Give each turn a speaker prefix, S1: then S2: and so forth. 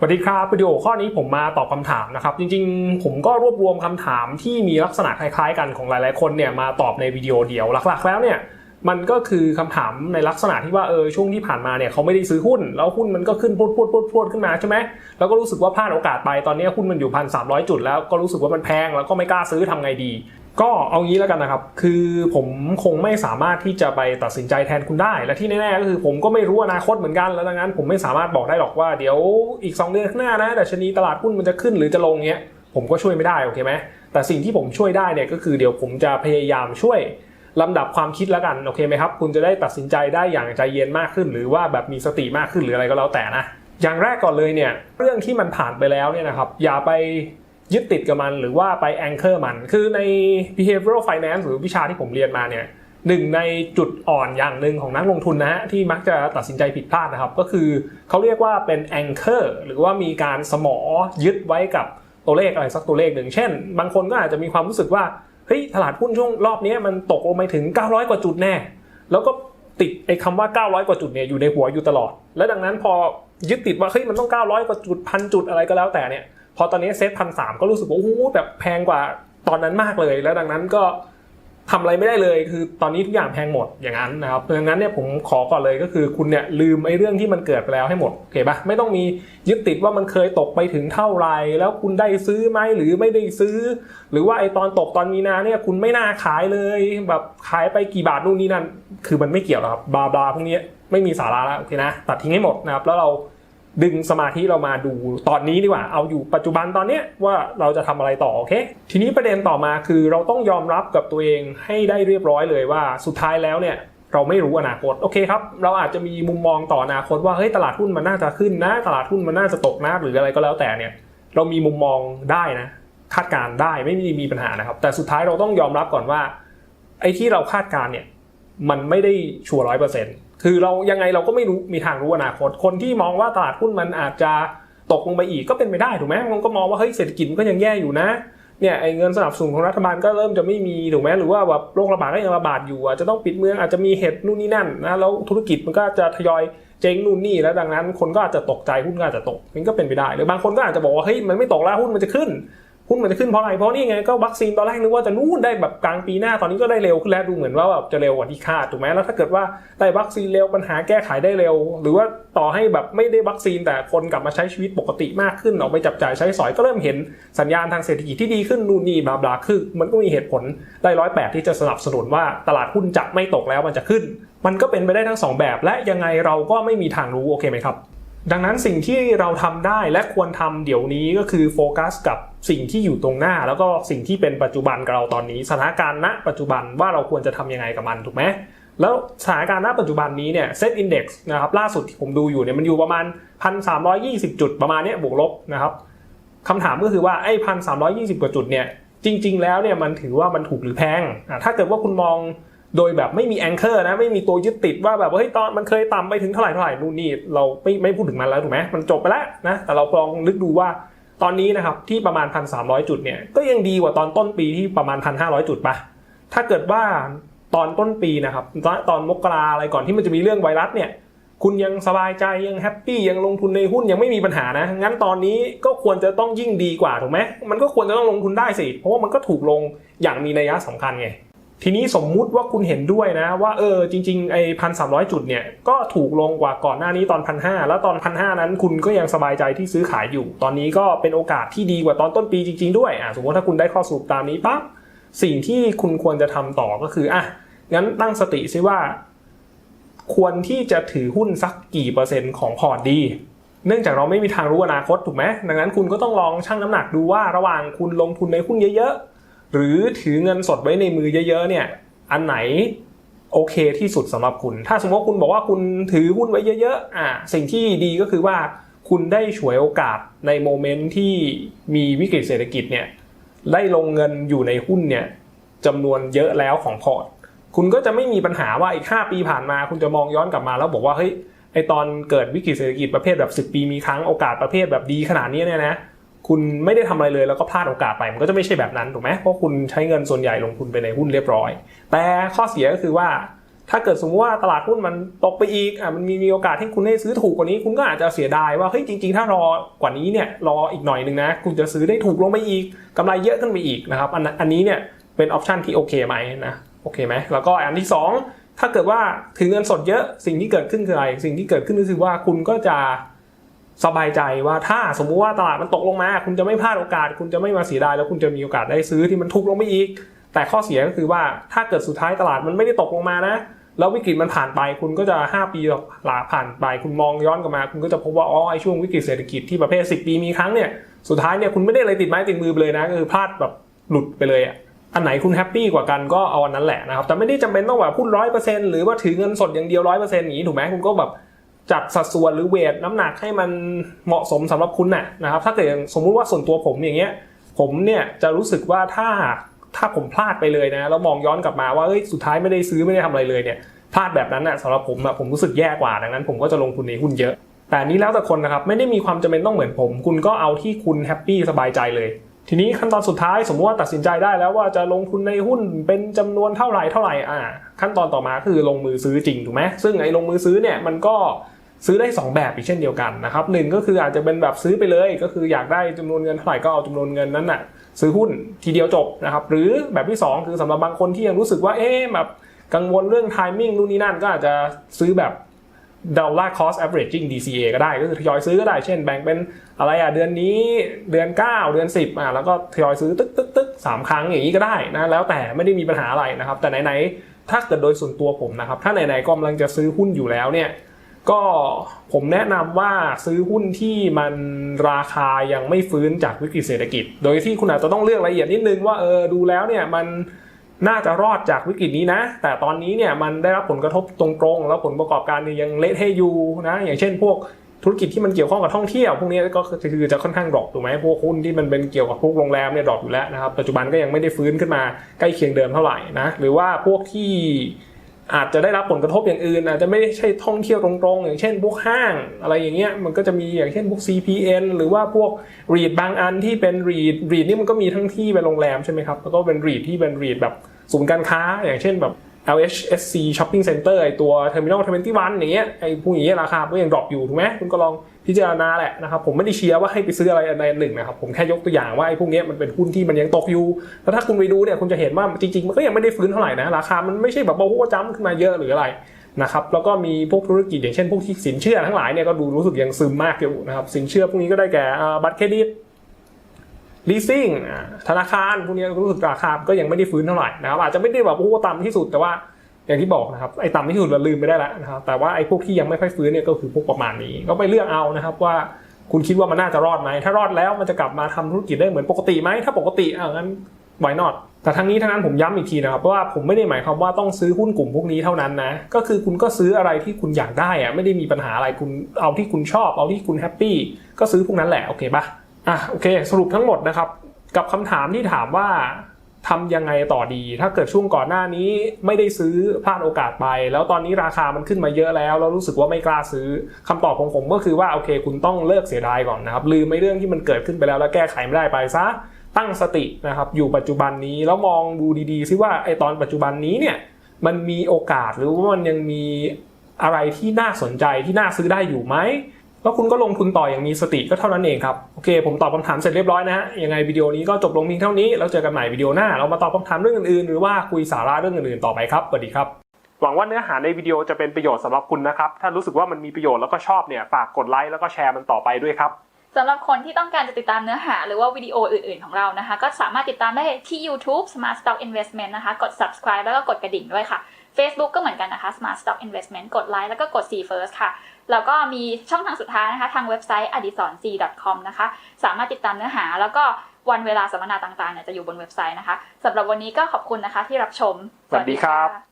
S1: สวัสดีครับวิดีโอข้อนี้ผมมาตอบคำถามนะครับ จริงๆ ผมก็รวบรวมคำถามที่มีลักษณะคล้ายๆ กันของหลายๆคนเนี่ยมาตอบในวิดีโอเดียวหลักๆ แล้วเนี่ย มันก็คือคำถามในลักษณะที่ว่าเออช่วงที่ผ่านมาเนี่ยเขาไม่ได้ซื้อหุ้น แล้วหุ้นมันก็ขึ้นพรวดพรวดพรวดพวดขึ้นมาใช่ไหมแล้วก็รู้สึกว่าพลาดโอกาสไปตอนนี้หุ้นมันอยู่พันสามร้อยจุดแล้วก็รู้สึกว่ามันแพงแล้วก็ไม่กล้าซื้อทำไงดี ก็เอางี้แล้วกันนะครับ คือผมคงไม่สามารถที่จะไปตัดสินใจแทนคุณได้ และที่แน่ๆก็คือผมก็ไม่รู้อนาคตเหมือนกันแล้วดังนั้น ผมไม่สามารถบอกได้หรอกว่าเดี๋ยวอีก 2 เดือนข้างหน้านะดัชนีตลาดหุ้นมันจะขึ้นหรือจะลงเงี้ยผมก็ช่วยไม่ได้โอเคไหมแต่สิ่งที่ผมช่วยได้เนี่ยก็คือเดี๋ยวผมจะพยายามช่วย ลำดับความคิดแล้วกันโอเคไหมครับ คุณจะได้ตัดสินใจได้อย่างใจเย็นมากขึ้น หรือว่าแบบมีสติมากขึ้นหรืออะไรก็แล้วแต่นะอย่างแรกก่อนเลยเนี่ยเรื่องที่มันผ่านไปแล้วเนี่ยนะครับอย่าไปยึดติดกับมันหรือว่าไปแองเกอร์มัน คือใน behavioral finance หรือวิชาที่ผมเรียนมาเนี่ยหนึ่งในจุดอ่อนอย่างหนึ่งของนักลงทุนนะฮะที่มักจะตัดสินใจผิดพลาดนะครับ ก็คือเขาเรียกว่าเป็นแองเกอร์หรือว่ามีการสมอยึดไว้กับตัวเลขอะไรสักตัวเลขหนึ่ง เช่น บางคนก็อาจจะมีความรู้สึกว่า เฮ้ยตลาดหุ้นช่วงรอบนี้มันตกลงไปถึง 900 กว่าจุดแน่ แล้วก็ติดไอ้คำว่า 900 กว่าจุดเนี่ยอยู่ในหัวอยู่ตลอด และดังนั้นพอยึดติดว่าเฮ้ยมันต้อง 900 กว่าจุดพันจุดอะไรก็แล้วแต่เนี่ย พอตอนนี้เซ็ตพันสามก็รู้สึกว่าโอ้โหแบบแพงกว่าตอนนั้นมากเลย แล้วดังนั้นก็ ทำอะไรไม่ได้เลย คือตอนนี้ทุกอย่างแพงหมดอย่างนั้นนะครับดังนั้นเนี่ยผมขอก่อนเลยก็คือคุณเนี่ยลืมไอ้เรื่องที่มันเกิดไปแล้วให้หมดโอเคปะไม่ต้องมียึดติดว่ามันเคยตกไปถึงเท่าไรแล้วคุณได้ซื้อไหมหรือไม่ได้ซื้อ หรือว่าไอ้ตอนตกตอนมีนาเนี่ยคุณไม่น่าขายเลยแบบขายไปกี่บาทนู่นนี่นั่นคือมันไม่เกี่ยวหรอกครับบลาบลาพวกนี้ไม่มีสาระแล้วโอเคนะตัดทิ้งให้หมดนะครับแล้วเรา ดึงสมาธิเรามาดูตอนนี้ดีกว่า เอาอยู่ปัจจุบันตอนเนี้ยว่าเราจะทำอะไรต่อโอเค ทีนี้ประเด็นต่อมาคือเราต้องยอมรับกับตัวเองให้ได้เรียบร้อยเลยว่าสุดท้ายแล้วเนี่ยเราไม่รู้อนาคตโอเคครับ เราอาจจะมีมุมมองต่ออนาคตว่าเฮ้ยตลาดหุ้นมันน่าจะขึ้นนะ ตลาดหุ้นมันน่าจะตกนะหรืออะไรก็แล้วแต่เนี่ย เรามีมุมมองได้นะ คาดการณ์ได้ไม่มีมีปัญหานะครับ แต่สุดท้ายเราต้องยอมรับก่อนว่า ไอ้ที่เราคาดการณ์เนี่ยมันไม่ได้ชัวร์ร้อยเปอร์เซ็นต์ คือเรายังไงเราก็ไม่รู้มีทางรู้อนาคต คนที่มองว่าตลาดหุ้นมันอาจจะตกลงไปอีกก็เป็นไปได้ถูกไหมมันก็มองว่าเฮ้ยเศรษฐกิจมันก็ยังแย่อยู่นะเนี่ยไอ้เงินสนับสนุนของรัฐบาลก็เริ่มจะไม่มีถูกไหมหรือว่าแบบโรคระบาดก็ยังระบาดอยู่อาจจะต้องปิดเมืองอาจจะมีเหตุนู่นนี่นั่นนะแล้วธุรกิจมันก็จะทยอยเจ๊งนู่นนี่แล้วดังนั้น คนก็อาจจะตกใจหุ้นก็อาจจะตกมันก็เป็นไปได้หรือบางคนก็อาจจะบอกว่าเฮ้ยมันไม่ตกแล้วหุ้นมันจะขึ้น หุ้นมันจะขึ้นเพราะอะไร เพราะนี่ไงก็วัคซีนตอนแรกนึกว่าจะนู่นได้แบบกลางปีหน้าตอนนี้ก็ได้เร็วขึ้นแล้วดูเหมือนว่าแบบจะเร็วกว่าที่คาดถูกไหมแล้วถ้าเกิดว่าได้วัคซีนเร็วปัญหาแก้ไขได้เร็ว หรือว่าต่อให้แบบไม่ได้วัคซีนแต่คนกลับมาใช้ชีวิตปกติมากขึ้นออกไปจับจ่ายใช้สอยก็เริ่มเห็นสัญญาณทางเศรษฐกิจที่ดีขึ้นนู่นนี่บลาบลาคือ มันก็มีเหตุผลได้ร้อยแปดที่จะสนับสนุนว่าตลาดหุ้นจะไม่ตกแล้วมันจะขึ้น มันก็เป็นไปได้ทั้งสองแบบ และยังไงเราก็ไม่มีทางรู้โอเคไหมครับ ดังนั้นสิ่งที่เราทำได้และควรทำเดี๋ยวนี้ก็คือโฟกัสกับสิ่งที่อยู่ตรงหน้า แล้วก็สิ่งที่เป็นปัจจุบันกับเราตอนนี้ สถานการณ์ณปัจจุบันว่าเราควรจะทำยังไงกับมันถูกไหมแล้วสถานการณ์ณปัจจุบันนี้เนี่ยเซตอินดี x นะครับล่าสุดที่ผมดูอยู่เนี่ยมันอยู่ประมาณ 1,320 จุดประมาณนี้บวกลบนะครับคำถามก็คือว่าไอ้พันสามกว่าจุดเนี่ยจริง ๆ แล้วเนี่ยมันถือว่ามันถูกหรือแพงอะถ้าเกิดว่าคุณมอง โดยแบบไม่มีแองเกอร์นะไม่มีตัวยึดติดว่าแบบเฮ้ยตอนมันเคยต่ำไปถึงเท่าไหร่เท่าไหร่นู่นนี่เราไม่ไม่พูดถึงมันแล้วถูกไหมมันจบไปแล้วนะแต่เราลองนึกดูว่าตอนนี้นะครับที่ประมาณ 1,300 จุดเนี่ยก็ยังดีกว่าตอนต้นปีที่ประมาณ 1,500 จุดปะถ้าเกิดว่าตอนต้นปีนะครับตอนตอนมกราอะไรก่อนที่มันจะมีเรื่องไวรัสเนี่ยคุณยังสบายใจยังแฮปปี้ยังลงทุนในหุ้นยังไม่มีปัญหานะ งั้นตอนนี้ก็ควรจะต้องยิ่งดีกว่าถูกไหมมันก็ควรจะต้องลงทุนได้สิ เพราะว่ามันก็ถูกลงอย่างมีนัยสำคัญไง ทีนี้สมมุติว่าคุณเห็นด้วยนะ ว่าเออจริงๆไอ้พันสามจุดเนี่ย ก็ถูกลงกว่าก่อนหน้านี้ตอนพันห้าแล้วตอนพันห้านั้นคุณก็ยังสบายใจที่ซื้อขายอยู่ ตอนนี้ก็เป็นโอกาสที่ดีกว่าตอนต้นปีจริง ๆด้วยอะสมมติถ้าคุณได้ข้อสรุปตามนี้ปั๊บสิ่งที่คุณควรจะทำต่อก็คืออะงั้นตั้งสติซิว่า ควรที่จะถือหุ้นสักกี่เปอร์เซ็นต์ของพอร์ตดีเนื่องจากเราไม่มีทางรู้อนาคตถูกไหมดังนั้นคุณก็ต้องลองชั่งน้ำหนักดูว่าระหว่างคุณลงทุนในหุ้นเยอะ หรือถือเงินสดไว้ในมือเยอะๆเนี่ยอันไหนโอเคที่สุดสำหรับคุณ ถ้าสมมติว่าคุณบอกว่าคุณถือหุ้นไว้เยอะๆอะสิ่งที่ดีก็คือว่าคุณได้ฉวยโอกาสในโมเมนต์ที่มีวิกฤตเศรษฐกิจเนี่ยได้ลงเงินอยู่ในหุ้นเนี่ยจำนวนเยอะแล้วของพอร์ต คุณก็จะไม่มีปัญหาว่าอีก 5 ปีผ่านมา คุณจะมองย้อนกลับมาแล้วบอกว่าเฮ้ยไอตอนเกิดวิกฤตเศรษฐกิจประเภทแบบ 10 ปีมีครั้งโอกาสประเภทแบบดีขนาดนี้เนี่ยนะ คุณไม่ได้ทำอะไรเลยแล้วก็พลาดโอกาสไปมันก็จะไม่ใช่แบบนั้นถูกไหมเพราะคุณใช้เงินส่วนใหญ่ลงทุนไปในหุ้นเรียบร้อย แต่ข้อเสียก็คือว่าถ้าเกิดสมมติว่าตลาดหุ้นมันตกไปอีกอะมันมีมีโอกาสที่คุณได้ซื้อถูกกว่านี้ คุณก็อาจจะเสียดายว่าเฮ้ยจริง ๆ ถ้ารอกว่านี้เนี่ยรออีกหน่อยหนึ่งนะ คุณจะซื้อได้ถูกลงไปอีกกำไรเยอะขึ้นไปอีกนะครับอันอันนี้เนี่ยเป็นออปชันที่โอเคไหมนะโอเคไหมแล้วก็อันที่สองถ้าเกิดว่าถือเงินสดเยอะสิ่งที่เกิดขึ้นคืออะไรสิ่งที่เกิดขึ้นก็คือว่าคุณก็จะ สบายใจว่าถ้าสมมุติว่าตลาดมันตกลงมา คุณจะไม่พลาดโอกาส คุณจะไม่มาเสียดายแล้วคุณจะมีโอกาสได้ซื้อที่มันถูกลงไปอีก แต่ข้อเสียก็คือว่าถ้าเกิดสุดท้ายตลาดมันไม่ได้ตกลงมานะ แล้ววิกฤตมันผ่านไป คุณก็จะ 5 ปีหลาผ่านไป คุณมองย้อนกลับมา คุณก็จะพบว่าอ๋อไอช่วงวิกฤตเศรษฐกิจที่ประเภท 10 ปีมีครั้งเนี่ยสุดท้ายเนี่ยคุณไม่ได้อะไรติดไม้ติดมือเลยนะคือพลาดแบบหลุดไปเลยอะอันไหนคุณแฮปปี้กว่ากันก็เอาอันนั้นแหละนะครับแต่ไม่ได้จำเป็นต้องแบบพูดร้อยเปอร์เซ็นต์หรือว่าถือเงินสดอย่างเดียวร้อยเปอร์เซ็นต์อย่างนี้ถูกไหมคุณก็แบบ จัดสัดส่วนหรือเวทน้ำหนักให้มันเหมาะสมสำหรับคุณน่ะนะครับ ถ้าเกิดสมมุติว่าส่วนตัวผมอย่างเงี้ย ผมเนี่ยจะรู้สึกว่าถ้าถ้าผมพลาดไปเลยนะแล้วมองย้อนกลับมาว่าเอ้ยสุดท้ายไม่ได้ซื้อไม่ได้ทำอะไรเลยเนี่ยพลาดแบบนั้นนะสำหรับผมอะผมรู้สึกแย่กว่าดังนั้น ผมก็จะลงทุนในหุ้นเยอะ แต่นี้แล้วแต่คนนะครับไม่ได้มีความจำเป็นต้องเหมือนผม คุณก็เอาที่คุณแฮปปี้สบายใจเลยทีนี้ขั้นตอนสุดท้ายสมมติว่าตัดสินใจได้แล้วว่าจะลงทุนในหุ้นเป็นจำนวนเท่าไหร่เท่าไหร่อ่าขั้นตอนต่อมาคือลงมือซื้อจริงถูกไหมซึ่งไอ้ลงมือซื้อเนี่ยมันก็ ซื้อได้ 2 แบบอีกเช่นเดียวกันนะครับหนึ่งก็คืออาจจะเป็นแบบซื้อไปเลย ก็คืออยากได้จำนวนเงินเท่าไหร่ก็เอาจำนวนเงินนั้นน่ะซื้อหุ้นทีเดียวจบนะครับหรือแบบที่ 2 คือสำหรับบางคนที่ยังรู้สึกว่าเอ๊ะแบบกังวลเรื่อง timing นู่นนี่นั่นก็อาจจะซื้อแบบ dollar cost averaging DCA ก็ได้ก็คือทยอยซื้อก็ได้เช่นแบ่งเป็นอะไรอะเดือนนี้เดือน 9 เดือน 10อะแล้วก็ทยอยซื้อตึ๊กตึ๊กตึ๊กสามครั้งอย่างนี้ก็ได้นะแล้วแต่ไม่ได้มีปัญหาอะไรนะครับแต่ไหนๆถ้าเกิดโดยส่วนตัวผมนะครับถ้าไหนๆกำลังจะซื้อหุ้นอยู่แล้วเนี่ย ก็ผมแนะนำว่าซื้อหุ้นที่มันราคายังไม่ฟื้นจากวิกฤตเศรษฐกิจ โดยที่คุณอาจจะต้องเลือกรายละเอียดนิดนึงว่าเออดูแล้วเนี่ยมันน่าจะรอดจากวิกฤตนี้นะ แต่ตอนนี้เนี่ยมันได้รับผลกระทบตรงๆ แล้วผลประกอบการเนี่ยยังเละเทะอยู่นะ อย่างเช่นพวกธุรกิจที่มันเกี่ยวข้องกับท่องเที่ยว พวกนี้ก็คือจะค่อนข้างดรอปถูกไหมพวกหุ้นที่มันเป็นเกี่ยวกับพวกโรงแรมเนี่ยดรอปอยู่แล้วนะครับ ปัจจุบันก็ยังไม่ได้ฟื้นขึ้นมาใกล้เคียงเดิมเท่าไหร่นะ หรือว่าพวกที่ อาจจะได้รับผลกระทบอย่างอื่น อาจจะไม่ใช่ท่องเที่ยวตรงๆ อย่างเช่นพวกห้างอะไรอย่างเงี้ยมันก็จะมีอย่างเช่นพวก CPN หรือว่าพวกรีดบางอันที่เป็นรีดรีดนี่มันก็มีทั้งที่เป็นโรงแรมใช่ไหมครับแล้วก็เป็นรีดที่เป็นรีดแบบศูนย์การค้า อย่างเช่นแบบ LHSC Shopping Center ไอตัว Terminal 21อย่างเงี้ยไอพวกอย่างเงี้ยราคาก็ยังดรอปอยู่ถูกไหมคุณก็ลอง พิจารณาแหละนะครับผมไม่ได้เชียร์ว่าให้ไปซื้ออะไรอันใดอันหนึ่งนะครับผมแค่ยกตัวอย่างว่าไอ้พวกนี้มันเป็นหุ้นที่มันยังตกอยู่แล้วถ้าคุณไปดูเนี่ยคุณจะเห็นว่าจริงๆมันก็ยังไม่ได้ฟื้นเท่าไหร่นะราคามันไม่ใช่แบบโอ้โหจ้ำขึ้นมาเยอะหรืออะไรนะครับแล้วก็มีพวกธุรกิจอย่างเช่นพวกที่สินเชื่อทั้งหลายเนี่ยก็ดูรู้สึกยังซึมมากอยู่นะครับสินเชื่อพวกนี้ก็ได้แก่บัตรเครดิต leasing อ่าธนาคารพวกนี้รู้สึกราคาก็ยังไม่ได้ฟื้นเท่าไหร่นะครับอาจจะไม่ได้แบบโอ้โหต่ำที่สุดแต่ว่า อย่างที่บอกนะครับไอ้ต่ำที่สุดเราลืมไปได้แล้วนะครับแต่ว่าไอ้พวกที่ยังไม่ค่อยฟื้นเนี่ยก็คือพวกประมาณนี้ ก็ไปเลือกเอานะครับว่าคุณคิดว่ามันน่าจะรอดไหมถ้ารอดแล้วมันจะกลับมาทำธุรกิจได้เหมือนปกติไหมถ้าปกติอ่างั้น why not แต่ทั้งนี้ทั้งนั้นผมย้ำอีกทีนะครับว่าผมไม่ได้หมายความว่าต้องซื้อหุ้นกลุ่มพวกนี้เท่านั้นนะก็คือคุณก็ซื้ออะไรที่คุณอยากได้อะไม่ได้มีปัญหาอะไรคุณเอาที่คุณชอบ เอาที่คุณแฮปปี้ก็ซื้อพวกนั้นแหละโอเคปะอะโอเค สรุปทั้งหมดนะครับกับคำถามที่ถามว่า ทำยังไงต่อดี ถ้าเกิดช่วงก่อนหน้านี้ไม่ได้ซื้อพลาดโอกาสไป แล้วตอนนี้ราคามันขึ้นมาเยอะแล้ว แล้วรู้สึกว่าไม่กล้าซื้อคำตอบของผมก็คือว่าโอเค คุณต้องเลิกเสียดายก่อนนะครับลืมไม่เรื่องที่มันเกิดขึ้นไปแล้วแล้วแก้ไขไม่ได้ไปซะตั้งสตินะครับอยู่ปัจจุบันนี้แล้วมองดูดีๆซิว่าไอตอนปัจจุบันนี้เนี่ยมันมีโอกาสหรือว่ามันยังมีอะไรที่น่าสนใจที่น่าซื้อได้อยู่ไหม แล้วคุณก็ลงทุนต่ออย่างมีสติก็เท่านั้นเองครับ โอเค ผมตอบคำถามเสร็จเรียบร้อยนะฮะยังไงวิดีโอนี้ก็จบลงเพียงเท่านี้ แล้วเจอกันใหม่วิดีโอหน้า เรามาตอบคำถามเรื่องอื่นๆ หรือว่าคุยสาระเรื่องอื่นๆต่อไปครับสวัสดีครับหวังว่าเนื้อหาในวิดีโอจะเป็นประโยชน์สำหรับคุณนะครับ ถ้ารู้สึกว่ามันมีประโยชน์แล้วก็ชอบเนี่ย ฝากกดไลค์แล้วก็แชร์มันต่อไปด้วยครับ
S2: สำหรับคนที่ต้องการจะติดตามเนื้อหาหรือว่าวิดีโออื่นๆของเรานะคะ ก็สามารถติดตามได้ที่ YouTube Smart Stock Investment นะคะ กด subscribe แล้วก็กดกระดิ่งด้วยค่ะ Facebook ก็เหมือนกันนะคะ Smart Stock Investment กดไลค์แล้วก็กด see first ค่ะ แล้วก็มีช่องทางสุดท้ายนะคะ ทางเว็บไซต์ a d i s o n c com นะคะ สามารถติดตามเนื้อหา แล้วก็วันเวลาสัมมนาต่างๆเนี่ยจะอยู่บนเว็บไซต์นะคะสำหรับวันนี้ก็ขอบคุณนะคะที่รับชม
S1: สวัสดีครับ